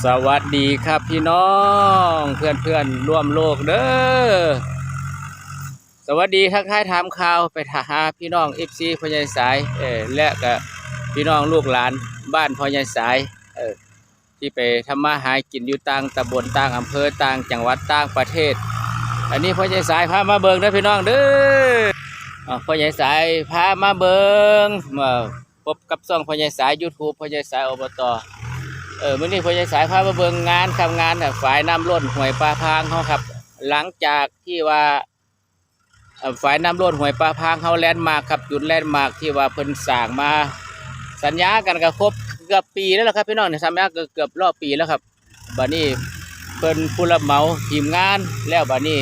สวัสดีครับพี่น้องเพื่อนเพื่อนร่วมโลกเด้อสวัสดีทักทายถามข่าวไปหาพี่น้องเอฟซีพญายสายเออและก็พี่น้องลูกหลานบ้านพญายสายเออที่ไปทำมาหากินอยู่ต่างตำบลต่างอำเภอต่างจังหวัดต่างประเทศ อันนี้พญายสายพามาเบิงเด้อพี่น้องเด้ออพญายสายพามาเบิงมาพบกับช่องพญายสายยูทูบพญายสายอบต เออมื่อนี้พญายสายพามาเบิงงานทำงานน่ะฝ่ายน้ำล้นห้วยปลาพางเขาครับ หลังจากที่ว่าฝ่ายน้ำล้นห้วยปลาพางเขาแลนด์มาร์คครับจุดแลนด์มาร์คที่ว่าเพิ่นสร้างมา สัญญากันก็ครบเกือบปีแล้วล่ะครับพี่น้องเนี่ยสัญญาเก็เกือบรอบปีแล้วครับบัดนี้เพิ่นผู้รับเหมาทีมงานแล้วบัดนี้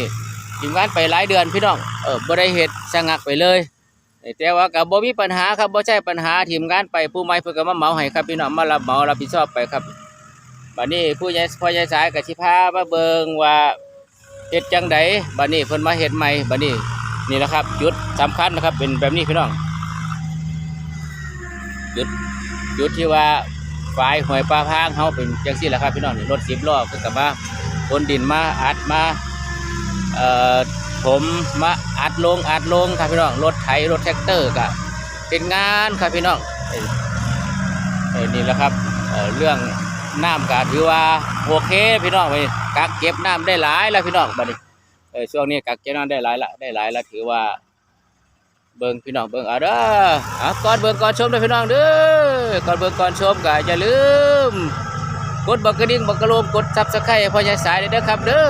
ทีมงานไปหลายเดือนพี่น้องเออบ่ได้เฮ็ดชะงักไปเลย แต่ว่าก็บ่มีปัญหาครับบ่ใช่ปัญหาทีมงานไปผู้ใหม่เพิ่นก็มาเหมาให้ครับพี่น้องมารับเหมารับผิดชอบไปครับบัดนี้ผู้ใหญ่พ่อใหญ่สายก็สิพามาเบิงว่าเฮ็ดจังไดบัดนี้เพิ่นมาเฮ็ดใหม่บัดนี้นี่แหละครับจุดสำคัญนะครับ เป็นแบบนี้พี่น้องจุดจุดที่ว่าฝายหวยปลาพางเฮาเป็นจังซี่แหละครับพี่น้องรถ10ล้อเพิ่นก็มาขนดินมาอัดมาเอ่อ ผมมาอัดลงอัดลงครับพี่น้องรถไถรถแท็กเตอร์ก็เป็นงานครับพี่น้องเอ้ยเอ้ยนี่แหละครับเเรื่องน้ำก็ถือว่าโอเคพี่น้องไปกักเก็บน้ำได้หลายแล้วพี่น้องบัดนี้เออช่วงนี้กักเก็บน้ำได้หลายละได้หลายละถือว่า เบิ่งพี่น้องเบิ่งเอาเด้อเอาก่อนเบิ่งก่อนชมเด้อพี่น้องเด้อก่อนเบิ่งก่อนชมก็อย่าลืม กดบักกระดิ่งบักกระโลมกดซับสไครต์พอใหญ่สายเด้อครับเด้อ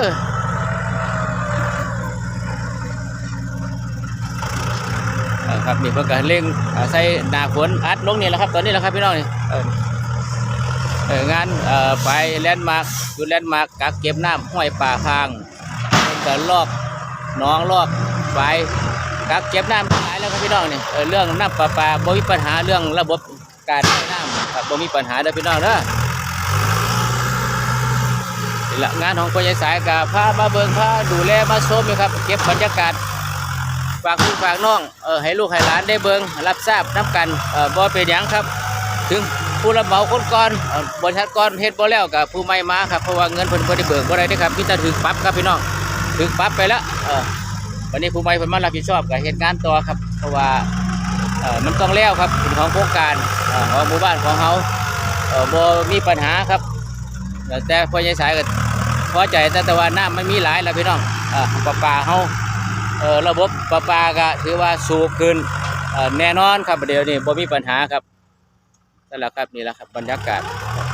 เอ่อ ครับนี่เพิ่นก็เร่งเอ่อใส่หนาฝนอัดลงนี่แหละครับ ตอนนี้แหละครับพี่น้องนี่งานไปแลนด์มาร์คจุดแลนด์มาร์คกักเก็บน้ำห้วยป่าพางเพิ่นก็ลอกน้องลอกไปกักเก็บน้ำหลายแล้วครับพี่น้องนี่เออเรื่องน้ำประปาบ่มีปัญหาเรื่องระบบการให้น้ำครับบ่มีปัญหาเด้อพี่น้องเด้อนี่ละงานของพ่อใหญ่สายกับพามาเบิงพาดูแลมาชมอยู่ครับ เก็บบรรยากาศ ฝากพี่ฝากน้องเออให้ลูกให้หลานได้เบิงรับทราบน้ำกันเออบ่เป็นหยังครับ ถึงผู้รับเหมาคนก่อนเอ่อบริษัทก่อนเฮ็ดบ่แล้วกับผู้ใหม่มาครับเพราะว่าเงินเพิ่นบ่ได้เบิกบ่ได้เด้อครับมีแต่ถึกปรับครับพี่น้องถึกปรับไปแล้วเออวันนี้ผู้ใหม่เพิ่นมารับผิดชอบกับเหตุงานต่อครับ เพราะว่าเออมันต้องแล้วครับเป็นของโครงการเอ่อของหมู่บ้านของเฮาเออบ่มีปัญหาครับแต่แต่พ่อใหญ่สายก็พอใจแต่แต่ว่าน้ำมันมีหลายแล้วพี่น้องเออประปลาเฮา ระบบประปาก็ถือว่าสูบขึ้นแน่นอนครับเดี๋ยวนี้บ่มีปัญหาครับนั่นแหละครับนี่แหละครับบรรยากาศ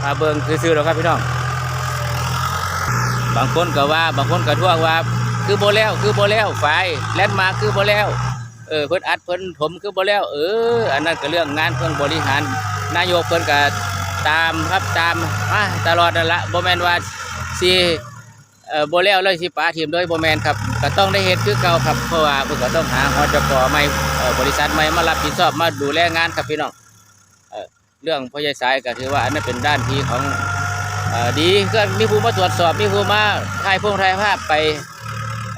มาเบิ่งซื่อๆแล้วครับพี่น้อง บางคนก็ว่าบางคนก็ท่วงว่า คือโบแล้วคือโบแล้วไฟแล่นมาคือโบแล้วเออเพิ่นอัดเพิ่นถมคือบ่แล้ว เออ อันนั้นก็เรื่องงานเพิ่นบริหาร นายกเพิ่นก็ตามครับตามมาตลอดนั่นละบ่แม่นว่าสิ เอ่อบ่แล้วเลยสิปาทีมโดยบ่แมนครับก็ต้องได้เฮ็ดคือเก่าครับเพราะว่าเพิ่นก็ต้องหาหอจกใหม่เอ่อบริษัทใหม่มารับผิดชอบมาดูแลงานครับพี่น้องเอ่อเรื่องพ่อใหญ่สายก็ถือว่าอันนั้นเป็นด้านที่ของเอ่อดีก็มีผู้มาตรวจสอบมีผู้มาถ่ายพงถ่ายภาพไป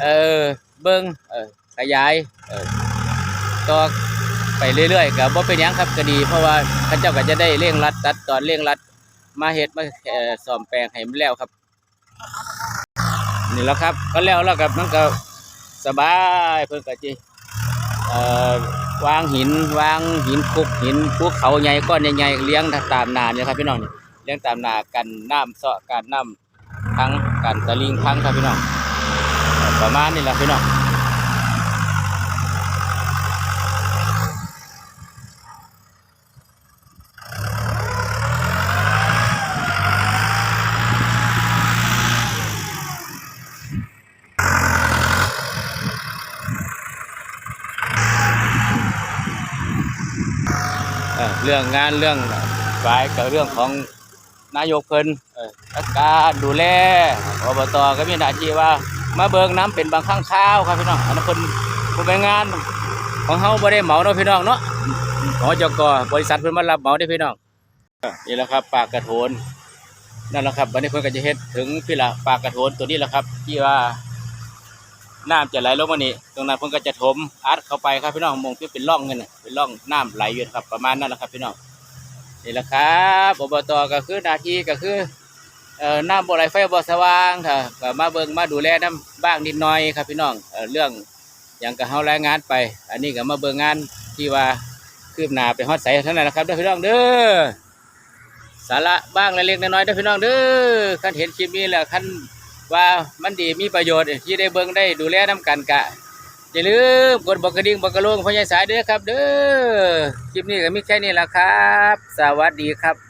เอ่อเบิ่งเอ่อขยายเอ่อต่อไปเรื่อยๆก็บ่เป็นหยังครับก็ดี เพราะว่าเขาเจ้าก็จะได้เร่งรัดตัดตอนเร่งรัดมาเฮ็ดมาเอ่อซ่อมแปลงให้มันแล้วครับ นี่แล้วครับก็แล้วแล้วกับมันก็สบายเพิ่นก็จีวางหินวางหินคุกหินภูเขาใหญ่ก้อนใหญ่ๆเลี้ยงตามนาเนี่ยครับพี่น้องเลี้ยงตามนากันน้ำเสาะกันน้ำทั้งกันตะลิงทั้งครับพี่น้องประมาณนี้แหละพี่น้อง รื่องงานเรื่องฝ่ายกับเรื่องของนายกเพิ่นเอ่อจัดการดูแลอบตก็มีหน้าที่ว่า มาเบิกน้ำเป็นบางครั้งคราวครับพี่น้องอันนั้นเพิ่นผู้ไปงาน ของเฮาบ่ได้เหมาเนาะพี่น้องเนาะหอจกบริษัทเพิ่นมารับเหมาได้อพี่น้องเอ่อนี่แหละครับปากกระโถนนั่นแหละครับวันนี้เพิ่นก็จะเฮ็ดถึงพี่ละปากกระโถนตัวนี้แหละครับ ที่ว่า น้ำจะไหลลงมานี่ตรงนั้นเพิ่นก็จะถมอัดเข้าไปครับพี่น้องมองที่เป็นร่องเงินเป็นร่องน้ำไหลอยู่ครับ ประมาณนั้นแหละครับพี่น้องนี่แหละครับอบตก็คือนาทีก็คือเอ่อน้ำบ่อไหลไฟบ่อสว่างค่ะก็มาเบิ่งมาดูแลน้ำบ้างนิดหน่อยครับพี่น้องเอ่อเรื่องหยังก็เฮารายงานไป อันนี้ก็มาเบิ่งงานที่ว่าคืบหน้าไปฮอดใสเท่านั้นนะครับเด้อพี่น้องเด้อสาระบ้างเล็กๆน้อยๆเด้อพี่น้องเด้อคันเห็นคลิปนี้แล้วคัน ว่ามันดีมีประโยชน์ที่ได้เบิ่งได้ดูแลน้ำกันกะอย่าลืมกดบอกกระดิ่งบอกกระโลงพ่อใหญ่สายเด้อครับ เด้อคลิปนี้ก็มีแค่นี้แหละครับ สวัสดีครับ